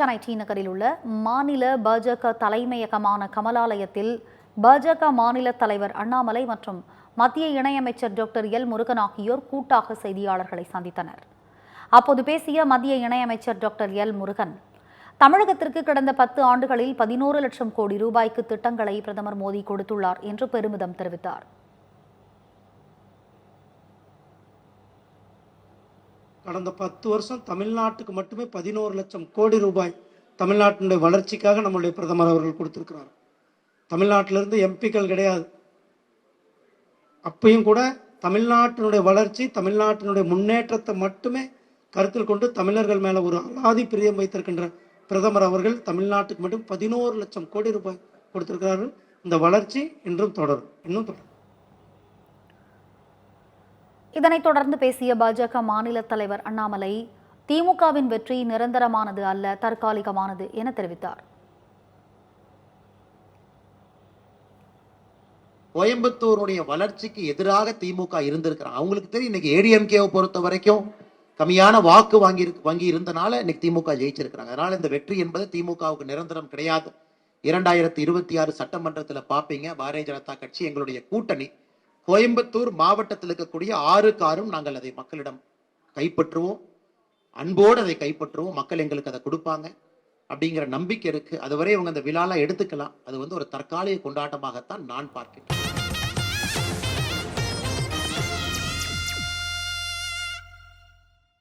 Chennai D நகரில் உள்ள மாநில பாஜக தலைமையகமான கமலாலயத்தில் பாஜக மாநில தலைவர் அண்ணாமலை மற்றும் மத்திய இணையமைச்சர் டாக்டர் எல் முருகன் ஆகியோர் கூட்டாக செய்தியாளர்களை சந்தித்தனர். அப்போது பேசிய மத்திய இணையமைச்சர் டாக்டர் எல் முருகன் தமிழகத்திற்கு கடந்த பத்து ஆண்டுகளில் பதினோரு லட்சம் கோடி ரூபாய்க்கு திட்டங்களை பிரதமர் மோடி கொடுத்துள்ளார் என்று பெருமிதம் தெரிவித்தார். கடந்த பத்து வருஷம் தமிழ்நாட்டுக்கு மட்டுமே பதினோரு லட்சம் கோடி ரூபாய் தமிழ்நாட்டினுடைய வளர்ச்சிக்காக நம்முடைய பிரதமர் அவர்கள் கொடுத்திருக்கிறார். தமிழ்நாட்டிலிருந்து எம்பிக்கள் கிடையாது. அப்பையும் கூட தமிழ்நாட்டினுடைய வளர்ச்சி தமிழ்நாட்டினுடைய முன்னேற்றத்தை மட்டுமே கருத்தில் கொண்டு தமிழர்கள் மேலே ஒரு அலாதி பிரியம் வைத்திருக்கின்ற பிரதமர் அவர்கள் தமிழ்நாட்டுக்கு மட்டும் பதினோரு லட்சம் கோடி ரூபாய் கொடுத்திருக்கிறார்கள். இந்த வளர்ச்சி இன்றும் தொடரும். இன்னும் தொடரும். இதனைத் தொடர்ந்து பேசிய பாஜக மாநில தலைவர் அண்ணாமலை திமுகவின் வெற்றி நிரந்தரமானது அல்ல தற்காலிகமானது என தெரிவித்தார். கோயம்புத்தூருடைய வளர்ச்சிக்கு எதிராக திமுக இருந்திருக்கிறான் அவங்களுக்கு தெரியும் இன்னைக்கு ஏடிஎம்கேவை பொறுத்த வரைக்கும் கம்மியான வாக்கு வாங்கி வாங்கி இருந்தனால இன்னைக்கு திமுக ஜெயிச்சிருக்கிறாங்க. அதனால இந்த வெற்றி என்பது திமுகவுக்கு நிரந்தரம் கிடையாது. இரண்டாயிரத்தி இருபத்தி ஆறு சட்டமன்றத்தில் பார்ப்பீங்க பாரதிய ஜனதா கட்சி எங்களுடைய கூட்டணி. கோயம்புத்தூர் மாவட்டத்தில் இருக்கக்கூடிய ஆறு காரும் நாங்கள் அதை மக்களிடம் கைப்பற்றுவோம். அன்போடு அதை கைப்பற்றுவோம். மக்கள் எங்களுக்கு அதை கொடுப்பாங்க. அப்படிங்கிற நம்பிக்கை இருக்கு. அதுவரை இவங்க அந்த விழாலாம் எடுத்துக்கலாம். அது வந்து ஒரு தற்காலிக கொண்டாட்டமாகத்தான் நான் பார்க்கிறேன்